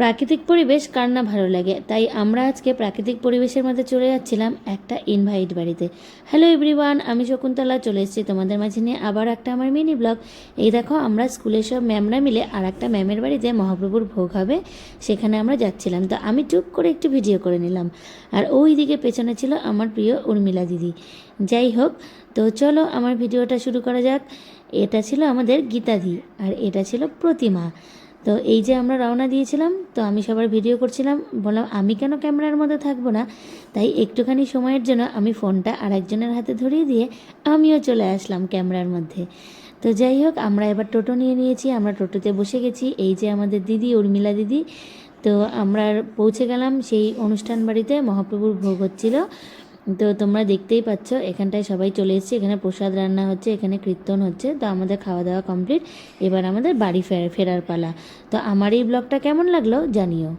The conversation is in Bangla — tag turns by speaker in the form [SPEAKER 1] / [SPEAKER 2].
[SPEAKER 1] প্রাকৃতিক পরিবেশ কার না ভালো লাগে? তাই আমরা আজকে প্রাকৃতিক পরিবেশের মধ্যে চলে যাচ্ছিলাম একটা ইনভাইট বাড়িতে। হ্যালো এভরিওয়ান আমি শকুন্তলা, চলে এসেছি তোমাদের মাঝে নিয়ে আবার একটা আমার মিনি ব্লগ এই দেখো, আমরা স্কুলের সব ম্যামরা মিলে আর একটা ম্যামের বাড়িতে মহাপ্রভুর ভোগ হবে, সেখানে আমরা যাচ্ছিলাম। তো আমি চুপ করে একটু ভিডিও করে নিলাম। আর ওই দিকে পেছনে ছিল আমার প্রিয় উর্মিলা দিদি। যাই হোক, তো চলো আমার ভিডিওটা শুরু করা যাক। এটা ছিল আমাদের গীতাদি, আর এটা ছিল প্রতিমা। তো এই যে আমরা রওনা দিয়েছিলাম, তো আমি সবার ভিডিও করছিলাম, বললাম আমি কেন ক্যামেরার মধ্যে থাকব না? তাই একটুখানি সময়ের জন্য আমি ফোনটা আরেকজনের হাতে ধরিয়ে দিয়ে আমিও চলে আসলাম ক্যামেরার মধ্যে। তো যাই হোক, আমরা এবার টোটো নিয়ে নিয়েছি, আমরা টোটোতে বসে গেছি, এই যে আমাদের দিদি, উর্মিলা দিদি। তো আমরা পৌঁছে গেলাম সেই অনুষ্ঠান বাড়িতে, মহাপ্রভুর ভোগ হচ্ছিল। তো তোমরা দেখতেই পাচ্ছ, এখানটায় সবাই চলে এসেছি, এখানে প্রসাদ রান্না হচ্ছে, এখানে কীর্তন হচ্ছে, তো আমাদের খাওয়া দাওয়া কমপ্লিট। এবার আমাদের বাড়ি ফের, ফেরার পালা। তো আমার এই ব্লগটা কেমন লাগল জানিও।